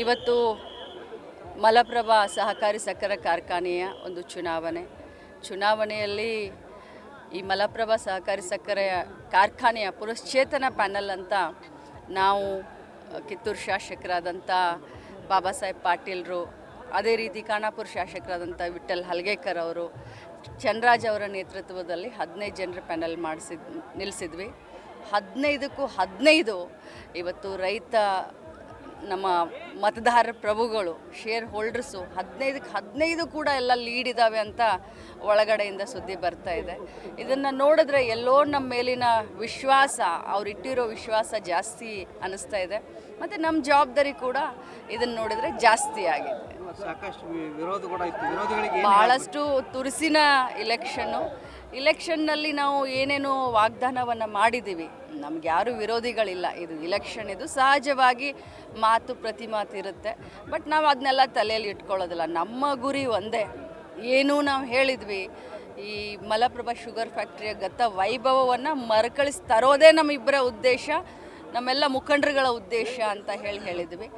ಇವತ್ತು ಮಲಪ್ರಭಾ ಸಹಕಾರಿ ಸಕ್ಕರೆ ಕಾರ್ಖಾನೆಯ ಒಂದು ಚುನಾವಣೆ. ಚುನಾವಣೆಯಲ್ಲಿ ಈ ಮಲಪ್ರಭಾ ಸಹಕಾರಿ ಸಕ್ಕರೆಯ ಕಾರ್ಖಾನೆಯ ಪುನಶ್ಚೇತನ ಪ್ಯಾನಲ್ ಅಂತ ನಾವು ಕಿತ್ತೂರು ಶಾಸಕರಾದಂಥ ಬಾಬಾ ಸಾಹೇಬ್ ಪಾಟೀಲ್ರು, ಅದೇ ರೀತಿ ಖಾನಾಪುರ ಶಾಸಕರಾದಂಥ ವಿಠಲ್ ಹಲ್ಗೇಕರ್ ಅವರು ಚನ್ರಾಜ್ ಅವರ ನೇತೃತ್ವದಲ್ಲಿ ಹದಿನೈದು ಜನರ ಪ್ಯಾನಲ್ ಮಾಡಿಸಿದ್ ನಿಲ್ಲಿಸಿದ್ವಿ ಹದಿನೈದಕ್ಕೂ ಹದಿನೈದು ಇವತ್ತು ರೈತ ನಮ್ಮ ಮತದಾರ ಪ್ರಭುಗಳು ಶೇರ್ ಹೋಲ್ಡರ್ಸು ಹದಿನೈದಕ್ಕೆ ಹದಿನೈದು ಕೂಡ ಎಲ್ಲ ಲೀಡ್ ಇದ್ದಾವೆ ಅಂತ ಒಳಗಡೆಯಿಂದ ಸುದ್ದಿ ಬರ್ತಾ ಇದೆ. ಇದನ್ನು ನೋಡಿದ್ರೆ ಎಲ್ಲೋ ನಮ್ಮ ಮೇಲಿನ ವಿಶ್ವಾಸ ಅವ್ರು ಇಟ್ಟಿರೋ ವಿಶ್ವಾಸ ಜಾಸ್ತಿ ಅನ್ನಿಸ್ತಾ ಇದೆ. ಮತ್ತು ನಮ್ಮ ಜವಾಬ್ದಾರಿ ಕೂಡ ಇದನ್ನು ನೋಡಿದರೆ ಜಾಸ್ತಿ ಆಗಿದೆ. ಸಾಕಷ್ಟು ವಿರೋಧ ಕೂಡ ಇತ್ತು. ವಿರೋಧಿಗಳಿಗೆ ಬಹಳಷ್ಟು ಭಾಳಷ್ಟು ತುರುಸಿನ ಇಲೆಕ್ಷನ್ನು ಇಲೆಕ್ಷನ್ನಲ್ಲಿ ನಾವು ಏನೇನು ವಾಗ್ದಾನವನ್ನು ಮಾಡಿದ್ದೀವಿ. ನಮ್ಗೆ ಯಾರು ವಿರೋಧಿಗಳಿಲ್ಲ. ಇದು ಇಲೆಕ್ಷನ್, ಇದು ಸಹಜವಾಗಿ ಮಾತು ಪ್ರತಿ ಮಾತು ಇರುತ್ತೆ ಬಟ್ ನಾವು ಅದನ್ನೆಲ್ಲ ತಲೆಯಲ್ಲಿ ಇಟ್ಕೊಳ್ಳೋದಿಲ್ಲ. ನಮ್ಮ ಗುರಿ ಒಂದೇ. ಏನು ನಾವು ಹೇಳಿದ್ವಿ, ಈ ಮಲಪ್ರಭಾ ಶುಗರ್ ಫ್ಯಾಕ್ಟ್ರಿಯ ಗತ ವೈಭವವನ್ನು ಮರುಕಳಿಸಿ ತರೋದೇ ನಮ್ಮಿಬ್ಬರ ಉದ್ದೇಶ, ನಮ್ಮೆಲ್ಲ ಮುಖಂಡರುಗಳ ಉದ್ದೇಶ ಅಂತ ಹೇಳಿ ಹೇಳಿದ್ವಿ.